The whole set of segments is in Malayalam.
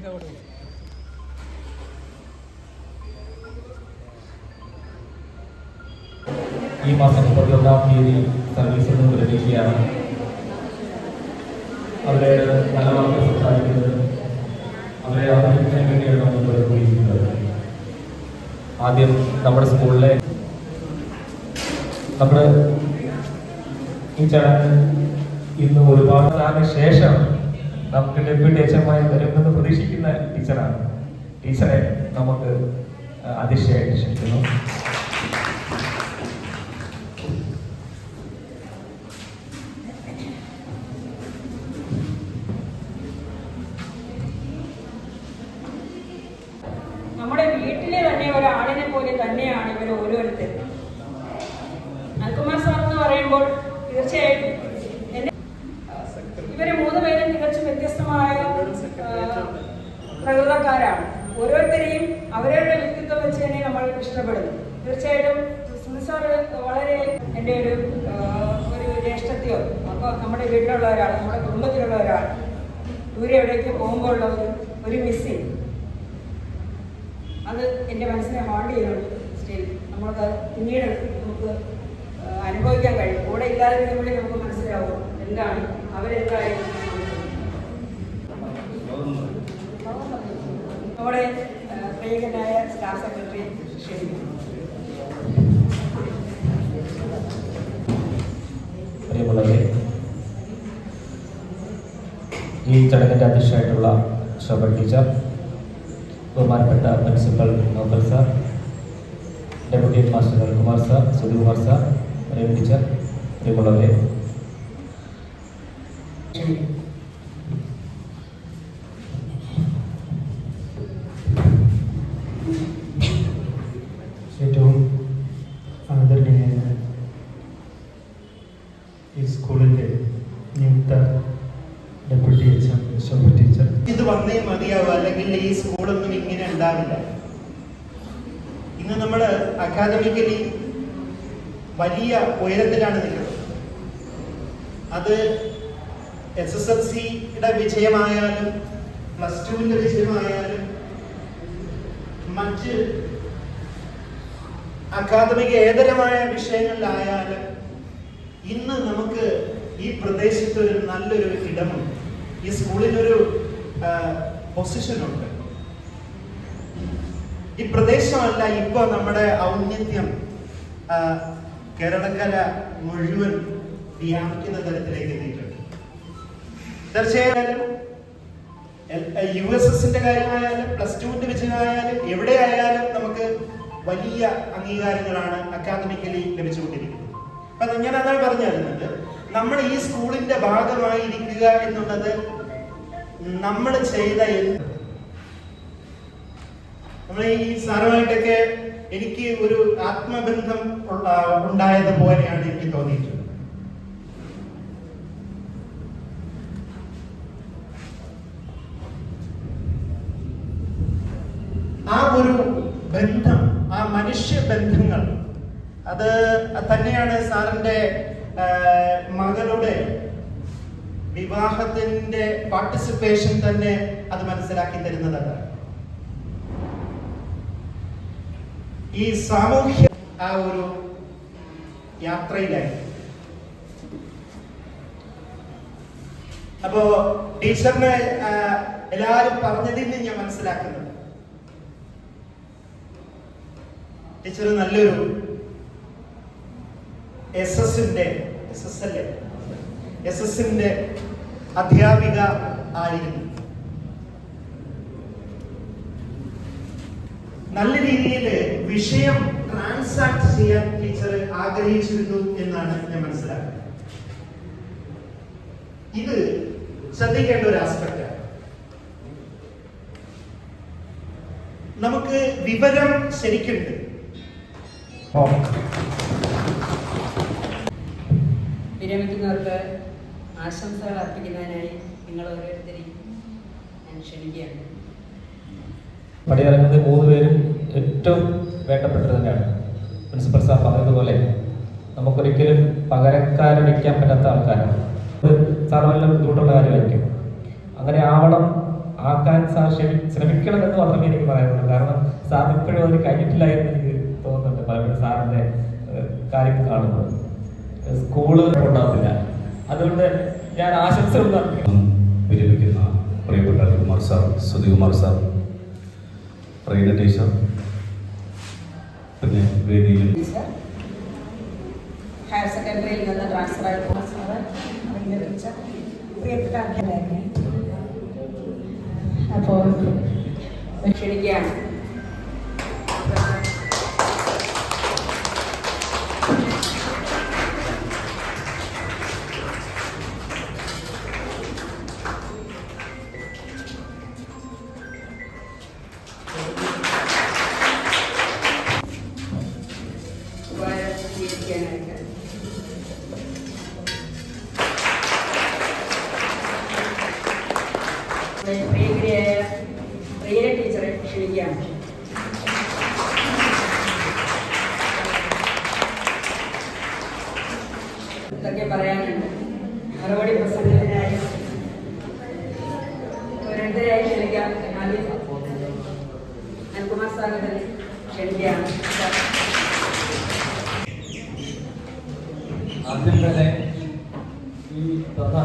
ഈ മാസം മുപ്പത്തിയൊന്നാം തീയതി സർവീസിൽ നിന്ന് പ്രതീക്ഷയാണ്. അവരെ നല്ല വാർത്ത സംസാരിക്കുന്നത്. അവരെ ആദരിക്കാൻ വേണ്ടിയാണ് നമ്മൾ ഇവിടെ ആദ്യം നമ്മുടെ സ്കൂളിലെ നമ്മുടെ ഈ ചടങ്ങ് ഇന്ന് ഒരുപാട് നാളിന് ശേഷം നമുക്ക് ഡെപ്യൂട്ടി എച്ച് എം ആയി വരുമെന്ന് പ്രതീക്ഷിക്കുന്ന ടീച്ചറാണ്. ടീച്ചറെ നമുക്ക് അതിശയായിട്ട് ക്ഷണിക്കുന്നു നമ്മുടെ വീട്ടിലെ തന്നെ ഒരാളിനെ പോലെ തന്നെയാണ് ഇവർ ഓരോരുത്തരും. അൽകുമാർ സാർ എന്ന് പറയുമ്പോൾ തീർച്ചയായിട്ടും എന്നെ ഇവർ മൂന്ന് പേരും തികച്ചും വ്യത്യസ്തമായ പ്രകൃതക്കാരാണ്. ഓരോരുത്തരെയും അവരവരുടെ വ്യക്തിത്വം വെച്ച് തന്നെ നമ്മൾ ഇഷ്ടപ്പെടുന്നു. തീർച്ചയായിട്ടും സാർ വളരെ എന്റെ ഒരു ഒരു ജ്യേഷ്ഠത്തെയോ അപ്പോൾ നമ്മുടെ വീട്ടിലുള്ള ഒരാൾ നമ്മുടെ കുടുംബത്തിലുള്ള ഒരാൾ ദൂരെ എവിടേക്ക് പോകുമ്പോൾ ഉള്ള ഒരു ഒരു മിസ്സിങ് അത് എന്റെ മനസ്സിനെ ഹോൾഡ് ചെയ്യുന്നുണ്ട് സ്റ്റിൽ നമ്മൾക്ക് പിന്നീട് നമുക്ക് അനുഭവിക്കാൻ കഴിയും. കൂടെ ഇല്ലാതെ കഴിയുമ്പോഴേ നമുക്ക് മനസ്സിലാവും എന്താണ് അവരെന്തായാലും നമ്മുടെ പ്രിയങ്കനായ സ്റ്റാഫ് സെക്രട്ടറി ക്ഷണിക്കുന്നു പ്രിയമുള്ളവരെ ഈ ചടങ്ങിന്റെ അധ്യക്ഷയായിട്ടുള്ള ശോഭ ടീച്ചർ ബഹുമാനപ്പെട്ട principal Nobel sir deputy master Kumar sir Sudhikumar sir Prem teacher പ്രിയമുള്ളവരെ ഏറ്റവും ആദരണീയായ ഈ സ്കൂളിന്റെ നിയുക്ത deputy H M Shobha teacher ഇത് വന്നേ മതിയാവും അല്ലെങ്കിൽ ഈ സ്കൂളൊന്നും ഇങ്ങനെ ഉണ്ടാവില്ല. ഇന്ന് നമ്മൾ അക്കാദമിക്കലി വലിയ ഉയരത്തിലാണ് നിൽക്കുന്നത്. അത് എസ് എസ് എൽ സിയുടെ വിജയമായാലും പ്ലസ് ടുവിന്റെ വിജയമായാലും മറ്റ് അക്കാദമിക ഏതരമായ വിഷയങ്ങളിലായാലും ഇന്ന് നമുക്ക് ഈ പ്രദേശത്ത് ഒരു നല്ലൊരു ഇടമുണ്ട്. ഈ സ്കൂളിനൊരു പൊസിഷനുണ്ട് ഈ പ്രദേശമല്ല ഇപ്പോൾ നമ്മുടെ ഔന്നത്യം കേരളക്കര മുഴുവൻ വ്യാപിക്കുന്ന തരത്തിലേക്ക് എത്തിയിട്ടുണ്ട്. തീർച്ചയായാലും യു എസ് എസിന്റെ കാര്യമായാലും പ്ലസ് ടുവിന്റെ വിജയമായാലും എവിടെ ആയാലും നമുക്ക് വലിയ അംഗീകാരങ്ങളാണ് അക്കാദമിക്കലി ലഭിച്ചുകൊണ്ടിരിക്കുന്നത്. അപ്പൊ ഞാൻ അതാണ് പറഞ്ഞു തരുന്നത് നമ്മൾ ഈ സ്കൂളിന്റെ ഭാഗമായിരിക്കുക എന്നുള്ളത് നമ്മൾ ചെയ്ത നമ്മൾ ഈ സാറുമായിട്ടൊക്കെ എനിക്ക് ഒരു ആത്മബന്ധം ഉള്ള- ഉണ്ടായതുപോലെയാണ് എനിക്ക് തോന്നിയിട്ടുള്ളത്. ആ ഒരു ബന്ധം ആ മനുഷ്യ ബന്ധങ്ങൾ അത് തന്നെയാണ് സാറിന്റെ മകളുടെ വിവാഹത്തിന്റെ പാർട്ടിസിപ്പേഷൻ തന്നെ അത് മനസ്സിലാക്കി തരുന്നത് അതാണ് ഈ സാമൂഹ്യ ആ ഒരു യാത്രയിലായി അപ്പോ ടീച്ചറിനെ എല്ലാരും പറഞ്ഞതിൽ നിന്ന് ഞാൻ മനസ്സിലാക്കുന്നത്. ടീച്ചർ നല്ലൊരു എസ് എസിന്റെ എസ് എസ് അല്ലേ? എസ് എസിന്റെ അധ്യാപിക ആയിരുന്നു. നല്ല രീതിയിൽ വിഷയം ട്രാൻസാക്ട് ചെയ്യാൻ ടീച്ചർ ആഗ്രഹിച്ചിരുന്നു എന്നാണ് ഞാൻ മനസ്സിലാക്കുന്നത്. ഇത് ശ്രദ്ധിക്കേണ്ട ഒരു ആസ്പെക്ട് നമുക്ക് വിവരം ശരിക്കുണ്ട്. വിരമിക്കുന്നവർക്ക് ആശംസകൾ അർപ്പിക്കുന്നതിനായി നിങ്ങൾ ഓരോരുത്തരെയും ഞാൻ ക്ഷണിക്കുകയാണ്. പടിയിറങ്ങുന്നത് മൂന്ന് പേരും ഏറ്റവും വേണ്ടപ്പെട്ടത് തന്നെയാണ്. പ്രിൻസിപ്പൽ സാർ പറഞ്ഞതുപോലെ നമുക്കൊരിക്കലും പകരക്കാരെ വയ്ക്കാൻ പറ്റാത്ത ആൾക്കാരാണ്. സാർ വല്ല ബുദ്ധിമുട്ടുള്ള കാര്യമായിരിക്കും. അങ്ങനെ ആവണം ആക്കാൻ സാർ ശ്രമി- ശ്രമിക്കണം എന്ന് മാത്രമേ എനിക്ക് പറയാനുള്ളൂ. കാരണം സാർ ഇപ്പോഴും അത് കഴിഞ്ഞിട്ടില്ല എന്ന് എനിക്ക് തോന്നുന്നുണ്ട്. പലപ്പോഴും സാറിന്റെ കാര്യം കാര്യങ്ങൾ കാണുമ്പോൾ. സ്കൂൾ ഉണ്ടാവില്ല അതുകൊണ്ട് ഞാൻ ആശംസകൾ വിരമിക്കുന്ന പ്രിയപ്പെട്ട Kumar sir Sudhikumar sir. Reena teacher പിന്നെ വേദിയിൽ ടീച്ചർ ഹയർ സെക്കൻഡറിയിൽ നിന്ന് ട്രാൻസ്ഫർ ആയി പ്രിയപ്പെട്ട അധ്യാപകനെ. അപ്പോൾ ക്ഷണിക്കുകയാണ്. ഇതൊക്കെ പറയാനുണ്ട് മറുപടി പ്രസംഗത്തിനായി ഓരോരുത്തരായി ക്ഷണിക്കാം. ആദ്യം അൽകുമാർ തന്നെ ക്ഷണിക്കുകയാണ്. ആദ്യം തന്നെ ഈ തന്ന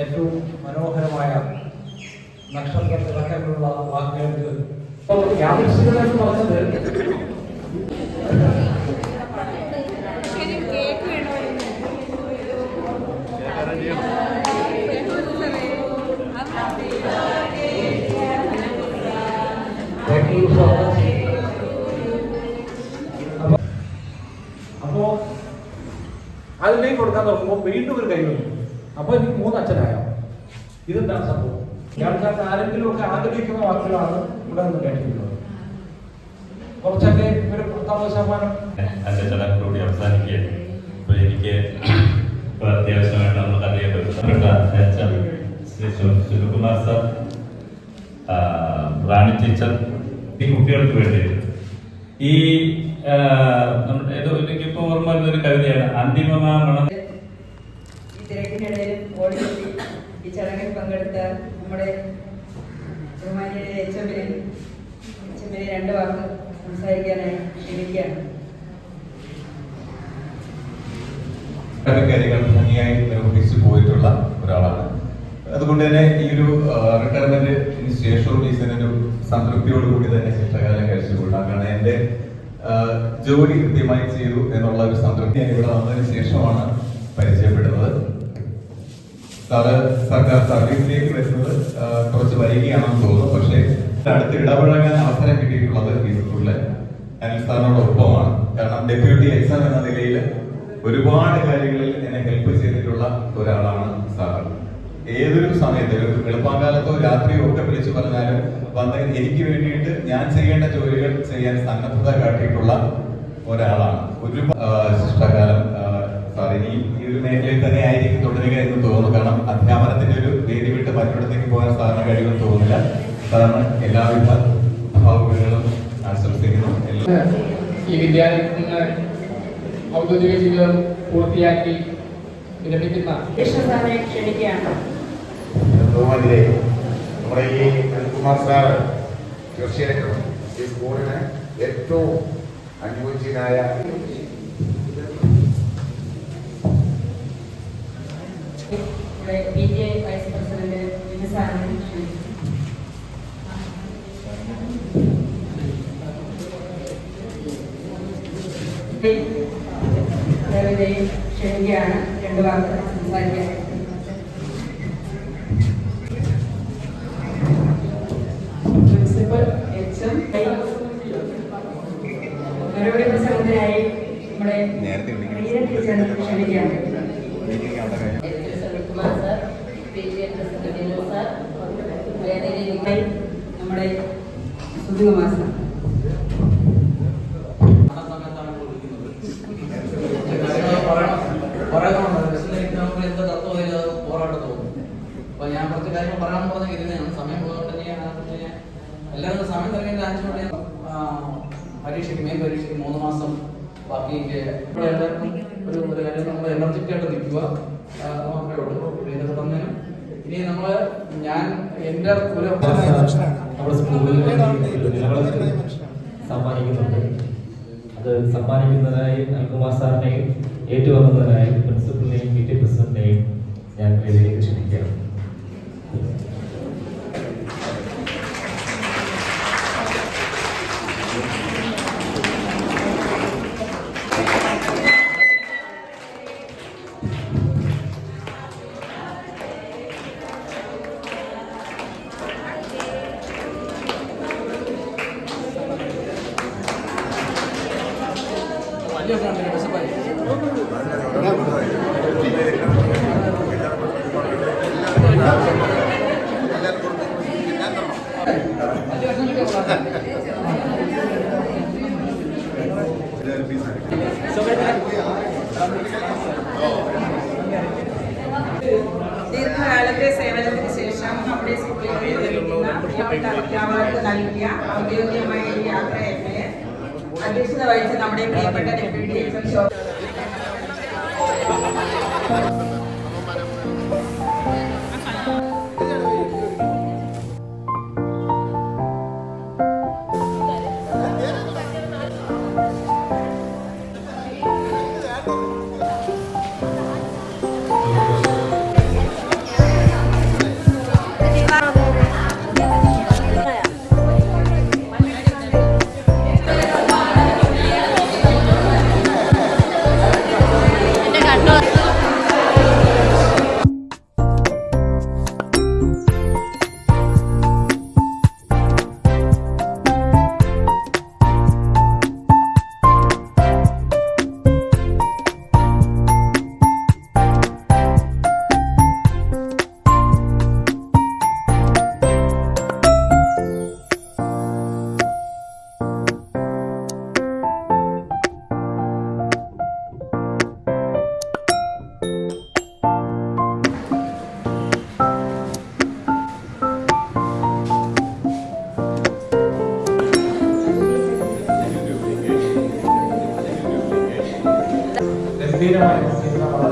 ഏറ്റവും മനോഹരമായ നക്ഷത്ര തിളക്കങ്ങളുള്ള വാക്കുകൾക്ക് യാദൃശ്ചികത എന്ന് പറഞ്ഞത് ഇയാൾക്കാർക്ക് ആരെങ്കിലും ഒക്കെ ആഗ്രഹിക്കുന്ന വാക്കുകളാണ് ഇവിടെ നിന്ന് കേട്ടിട്ടുള്ളത്. കുറച്ചൊക്കെ ഒരു പത്തൊമ്പത് ശതമാനം. അതിന്റെ ചടങ്ങിലൂടെ അവസാനിക്കുകയാണ് അപ്പോൾ എനിക്ക് ഇപ്പോൾ അത്യാവശ്യമായിട്ട് നമുക്ക് അറിയാൻ പറ്റും ശ്രീ ശു- സുനിൽകുമാർ സാർ റാണി ടീച്ചർ ഈ കുട്ടികൾക്ക് വേണ്ടി ഈ നമ്മുടെ ഏതോ എനിക്കിപ്പോ ഓർമ്മ വരുന്ന ഒരു കവിതയാണ് അന്തിമമാ മണം ഈ തിരക്കിനിടയിലും ഈ ചടങ്ങിൽ പങ്കെടുത്ത നമ്മുടെ രണ്ട് വാക്ക് സംസാരിക്കാനായി ക്ഷണിക്കുകയാണ് കാര്യങ്ങൾ ഭംഗിയായി നിർവഹിച്ചു പോയിട്ടുള്ള ഒരാളാണ്. അതുകൊണ്ട് തന്നെ ഈ ഒരു റിട്ടയർമെന്റിന് ശേഷവും ടീച്ചറിന് ഒരു സംതൃപ്തിയോടുകൂടി തന്നെ ശിക്ഷകാലം കഴിച്ചുകൂടാം കാരണം എന്റെ ആ, ജോലി കൃത്യമായി ചെയ്തു എന്നുള്ള ഒരു സംതൃപ്തി ഞാൻ ഇവിടെ വന്നതിന് ശേഷമാണ് പരിചയപ്പെടുന്നത്. സാറ് സർക്കാർ സർവീസിലേക്ക് വരുന്നത് കുറച്ച് വൈകിയാണെന്ന് തോന്നുന്നു. പക്ഷേ അടുത്ത് ഇടപഴകാൻ അവസരം കിട്ടിയിട്ടുള്ളത് ഈ സ്കൂളിലെ അനിൽ സാറിനോടൊപ്പമാണ് കാരണം ഡെപ്യൂട്ടി എക്സാം എന്ന നിലയിൽ ഒരുപാട് കാര്യങ്ങളിൽ എന്നെ ഹെൽപ്പ് ചെയ്തിട്ടുള്ള ഒരാളാണ് സാർ ഏതൊരു സമയത്ത് എളുപ്പകാലത്തോ രാത്രിയോ ഒക്കെ വിളിച്ചു പറഞ്ഞാലും വന്ന് എനിക്ക് വേണ്ടിയിട്ട് ഞാൻ ചെയ്യേണ്ട ജോലികൾ ചെയ്യാൻ സന്നദ്ധത കാട്ടിയിട്ടുള്ള ഒരാളാണ്. ഒരു ശിഷ്ടകാലം ആ, സാർ ഇനി ഈ ഒരു മേഖലയിൽ തന്നെ ആയിരിക്കും തുടരുക എന്ന് തോന്നുന്നു. കാരണം അധ്യാപനത്തിന്റെ ഒരു വേദി വിട്ട് മറ്റൊരിടത്തേക്ക് പോകാൻ സാറിന് കഴിയുമെന്ന് തോന്നുന്നില്ല. സാറിന് എല്ലാവിധ ഭാവുകളും ആശംസിക്കുന്നു ഈ വിദ്യാലയത്തിന് ഔദ്യോഗിക ജീവിതം പൂർത്തിയാക്കി വിരമിക്കുന്ന കൃഷ്ണ സാറിനെ ക്ഷണിക്കുകയാണ് നമ്മുടെ ഈ അനിൽകുമാർ സാറ് തീർച്ചയായിട്ടും ഈ സ്കൂളിന് ഏറ്റവും അനുയോജ്യനായ ഇവിടെ P T A vice president Jinu സാറിനെ ക്ഷണിക്കുന്നു. ക്ഷണിക്കുകയാണ്. രണ്ട് വാക്ക് സംസാരിക്കാനായിട്ട് പ്രിൻസിപ്പൽ എച്ച് എം മറുപടി പ്രസംഗത്തിനായി നമ്മുടെ ടീച്ചർ ക്ഷണിക്കുകയാണ്. സുനിൽകുമാർ സാർ പി വേദിയിലേക്ക് നമ്മുടെ സുധികുമാർ സാർ പോരാട്ടം തോന്നും അപ്പൊ ഞാൻ കുറച്ച് കാര്യങ്ങൾ പറയാൻ പറഞ്ഞ ഇരുന്നാണ് സമയം പോകാൻ തന്നെയാണ് എല്ലാവരും സമയം തന്നെ അഞ്ചു മണി ആ, പരീക്ഷയ്ക്ക് മെയിൻ പരീക്ഷയ്ക്ക് മൂന്ന് മാസം ബാക്കി എനിക്ക് ഇവിടെ എല്ലാവർക്കും ഒരു കാര്യം നമ്മൾ എനർജറ്റിക് ആയിട്ട് നിൽക്കുക. മാത്രമേ ഉള്ളൂ. ഇതൊക്കെ ഇനി നമ്മൾ ഞാൻ എന്റെ ഒരു നമ്മുടെ സ്കൂളിൽ സമ്മാനിക്കുന്നുണ്ട്. അത് സമ്മാനിക്കുന്നതിനായി അൽകുമാർ സാറിനെയും ഏറ്റുവന്നതിനായി വഹിച്ച നമ്മുടെ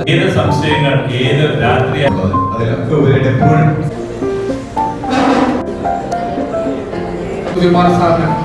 ഏത് സംശയങ്ങൾ ഏത് രാത്രി അതിലൊക്കെ സാറിന്